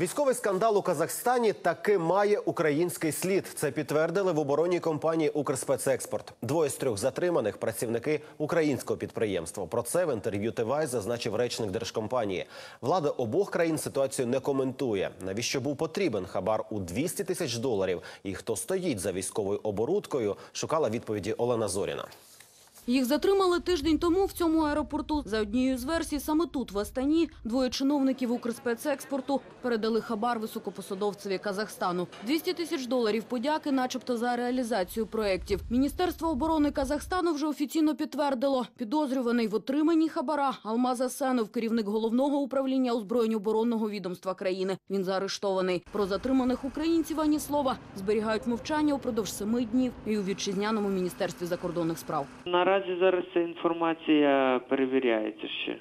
Військовий скандал у Казахстані таки має український слід. Це підтвердили в оборонній компанії Укрспецекспорт. Двоє з трьох затриманих працівники українського підприємства. Про це в інтерв'ю ТВАЙ зазначив речник держкомпанії. Влада обох країн ситуацію не коментує. Навіщо був потрібен хабар у 200 тисяч доларів? І хто стоїть за військовою оборудкою? Шукала відповіді Олена Зоріна. Їх затримали тиждень тому в цьому аеропорту. За однією з версій, саме тут, в Астані, двоє чиновників Укрспецекспорту передали хабар високопосадовцеві Казахстану. 200 тисяч доларів подяки, начебто, за реалізацію проєктів. Міністерство оборони Казахстану вже офіційно підтвердило. Підозрюваний в отриманні хабара Алмаз Асенов, керівник головного управління озброєнь оборонного відомства країни. Він заарештований. Про затриманих українців ані слова. Зберігають мовчання упродовж семи днів і у вітчизняному міністерстві закордонних справ. Наразі зараз ця інформація перевіряється ще.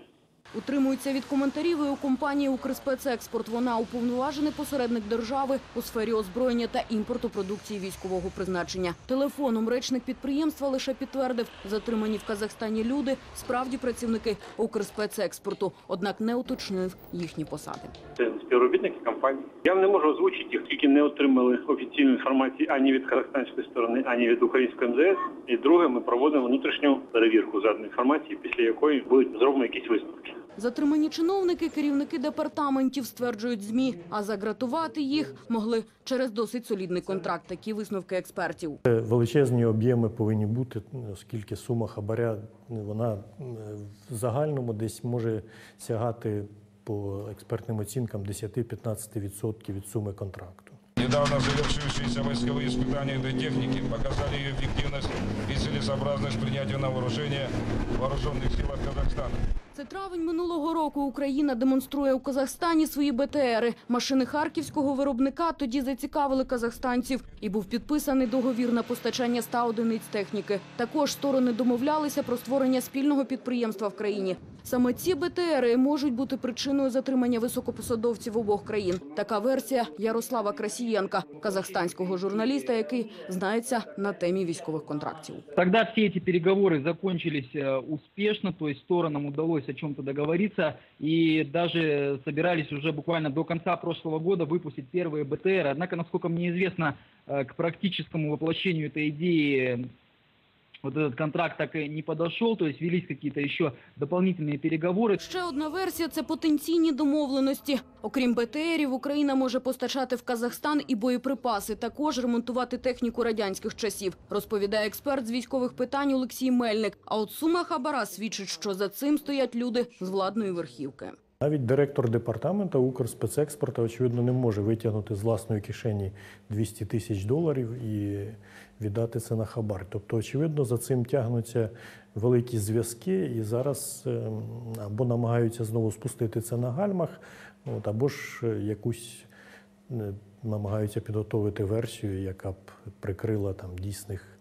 Утримується від коментарів і у компанії «Укрспецекспорт». Вона уповноважений посередник держави у сфері озброєння та імпорту продукції військового призначення. Телефоном речник підприємства лише підтвердив, затримані в Казахстані люди справді працівники «Укрспецекспорту», однак не уточнив їхні посади. Це співробітники компанії. Я не можу озвучити їх, тільки не отримали офіційної інформації ані від казахстанської сторони, ані від української МЗС. І друге, ми проводимо внутрішню перевірку заданої інформації, після якої будуть зроблені якісь висновки. Затримані чиновники, керівники департаментів стверджують ЗМІ, а загратувати їх могли через досить солідний контракт. Такі висновки експертів. Величезні об'єми повинні бути, оскільки сума хабаря вона е, в загальному десь може сягати по експертним оцінкам 10-15% від суми контракту. Недавно завершившиеся войсковые испытания этой техники показали ее эффективность и целесообразность принятия на вооружение в вооруженных силах Казахстана. Це травень минулого року. Україна демонструє у Казахстані свої БТРи. Машини харківського виробника тоді зацікавили казахстанців. І був підписаний договір на постачання 100 одиниць техніки. Також сторони домовлялися про створення спільного підприємства в країні. Саме ці БТРи можуть бути причиною затримання високопосадовців обох країн. Така версія Ярослава Красієнка, казахстанського журналіста, який знається на темі військових контрактів. Тогда все эти переговоры закончились э, успешно, то есть сторонам удалось о чем-то договориться и даже собирались уже буквально до конца прошлого года выпустить первые БТР. Однако, насколько мне известно, э, к практическому воплощению этой идеи вот этот контракт так и не подошел, то есть велись какие-то еще дополнительные переговоры. Ще одна версія – це потенційні домовленості. Окрім БТРів, Україна може постачати в Казахстан і боєприпаси, також ремонтувати техніку радянських часів, розповідає експерт з військових питань Олексій Мельник. А от сума хабара свідчить, що за цим стоять люди з владної верхівки. Навіть директор департаменту Укрспецекспорту, очевидно, не може витягнути з власної кишені 200 тисяч доларів і віддати це на хабар. Тобто, очевидно, за цим тягнуться великі зв'язки, і зараз ем, або намагаються знову спустити це на гальмах, от, або ж е, якусь е, намагаються підготовити версію, яка б прикрила там дійсних е,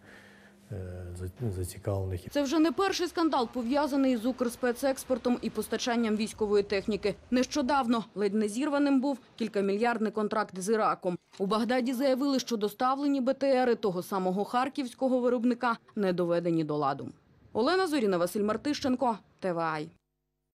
зацікавлених Це вже не перший скандал, пов'язаний з Укрспецекспортом і постачанням військової техніки. Нещодавно ледь не зірваним був кількамільярдний контракт з Іраком. У Багдаді заявили, що доставлені БТРи того самого харківського виробника не доведені до ладу. Олена Зоріна, Василь Мартищенко, ТВАЙ.